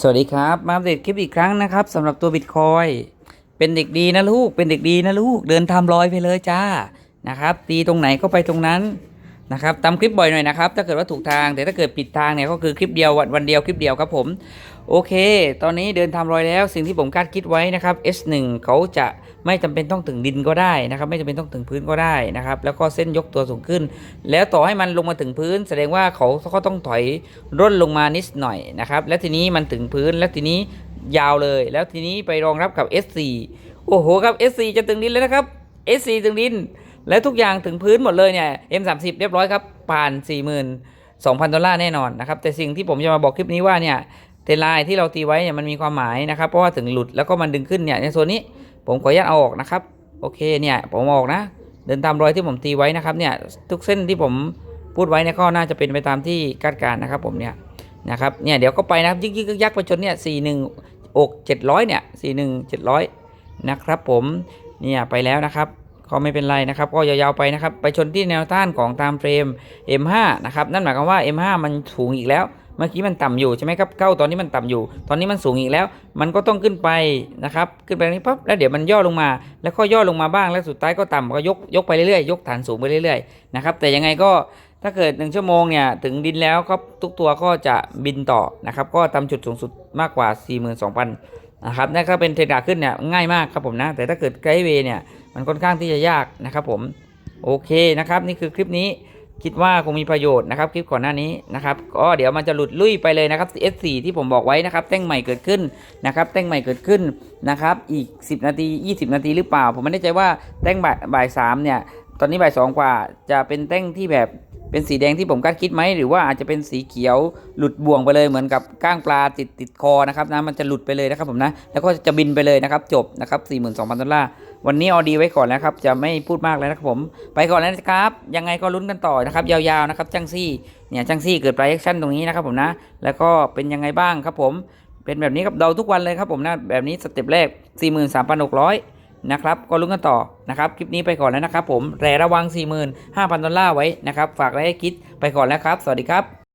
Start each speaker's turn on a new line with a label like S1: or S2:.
S1: สวัสดีครับ มาอัปเดตคลิปอีกครั้งนะครับสำหรับตัวบิตคอยเป็นเด็กดีนะลูกเป็นเด็กดีนะลูกเดินทำรอยไปเลยจ้านะครับตีตรงไหนก็ไปตรงนั้น นะครับตามคลิปบ่อยหน่อยนะครับ ถ้าเกิดว่าถูกทาง แต่ถ้าเกิดผิดทางเนี่ยก็คือคลิปเดียววันวันเดียวคลิปเดียวครับผม โอเค ตอนนี้เดินทำรอยแล้ว สิ่งที่ผมคาดคิดไว้นะครับ S1 เขาจะไม่จำเป็นต้องถึงดินก็ได้นะครับ ไม่จำเป็นต้องถึงพื้นก็ได้นะครับ แล้วก็เส้นยกตัวสูงขึ้น แล้วต่อให้มันลงมาถึงพื้น แสดงว่าเขาก็ต้องถอยร่นลงมานิดหน่อยนะครับ แล้วทีนี้มันถึงพื้น แล้วทีนี้ยาวเลย แล้วทีนี้ไปรองรับกับ S4 โอ้โหครับ S4 จะถึงดินแล้วนะครับ S4 ถึงดิน แล้วทุกอย่างถึงพื้นหมดเลยเนี่ย M30 เรียบร้อยครับผ่าน 42,000 ดอลลาร์แน่นอนนะครับ แต่สิ่งที่ผมจะมาบอกคลิปนี้ว่าเนี่ยเทรนไลน์ที่เราตีไว้เนี่ยมันมีความหมายนะครับ เพราะว่าถึงหลุดแล้วก็มันดึงขึ้นเนี่ยในโซนนี้ผมขออนุญาตเอาออกนะครับ โอเคเนี่ยผมออกนะ เดินตามรอยที่ผมตีไว้นะครับเนี่ยทุกเส้นที่ผมพูดไว้เนี่ยก็น่าจะเป็นไปตามที่คาดการณ์นะครับผมเนี่ยนะครับเนี่ยเดี๋ยวก็ไปนะครับยิกยิกยักไปจนเนี่ยสี่หนึ่งอกเจ็ดร้อยเนี่ยสี่หนึ่งเจ็ดร้อยนะครับผมเนี่ยไปแล้วนะครับ ก็ไม่เป็นไรนะครับ ก็ยาวๆไปนะครับ ไปชนที่แนวต้านของตามเฟรม M5 นะครับ นั่นหมายความว่า M5 มันสูงอีกแล้ว เมื่อกี้มันต่ำอยู่ใช่ไหมครับ เก้าตอนนี้มันต่ำอยู่ ตอนนี้มันสูงอีกแล้ว มันก็ต้องขึ้นไปนะครับ ขึ้นไปนี้ปั๊บ แล้วเดี๋ยวมันย่อลงมา แล้วก็ย่อลงมาบ้าง แล้วสุดท้ายก็ต่ำก็ยกยกไปเรื่อยๆ ยกฐานสูงไปเรื่อยๆ นะครับ แต่ยังไงก็ถ้าเกิด 1 ชั่วโมงเนี่ยถึงดินแล้วก็ทุกตัวก็จะบินต่อนะครับ ก็ทำจุดสูงสุดมากกว่า 42,000 นะครับนั่นก็เป็นเทรนดาขึ้นเนี่ยง่ายมากครับผมนะ แต่ถ้าเกิดไกด์เวย์เนี่ยมันค่อนข้างที่จะยากนะครับผมโอเคนะครับนี่คือคลิปนี้คิดว่าคงมีประโยชน์นะครับคลิปก่อนหน้านี้นะครับก็เดี๋ยวมันจะหลุดลุยไปเลยนะครับ S4 ที่ผมบอกไว้นะครับแต้งใหม่เกิดขึ้นนะครับแต้งใหม่เกิดขึ้นนะครับอีก 10 นาที 20 นาทีหรือเปล่า ผมไม่แน่ใจว่าแต้งบ่ายสามเนี่ยตอนนี้บ่ายสองกว่าจะเป็นแต้งที่แบบ เป็นสีแดงที่ผมคาดคิดไหมหรือว่าอาจจะเป็นสีเขียวหลุดบ่วงไปเลยเหมือนกับก้างปลาติดติดคอนะครับนะมันจะหลุดไปเลยนะครับผมนะแล้วก็จะบินไปเลยนะครับจบนะครับ42,000ดอลลาร์วันนี้เอาดีไว้ก่อนแล้วครับจะไม่พูดมากแล้วนะครับผมไปก่อนแล้วนะครับ ยังไงก็ลุ้นกันต่อนะครับยาวๆนะครับจังซี่เนี่ยจังซี่เกิด projection ตรงนี้นะครับผมนะแล้วก็เป็นยังไงบ้างครับผมเป็นแบบนี้ครับเดาทุกวันเลยครับผมนะแบบนี้สเต็ปแรก 43,600 นะครับก็ลุ้นกันต่อนะครับคลิปนี้ไปก่อนแล้วนะครับผมแรระวัง 45,000 ดอลลาร์ไว้นะครับฝากไว้ให้คิดไปก่อนแล้วครับ สวัสดีครับ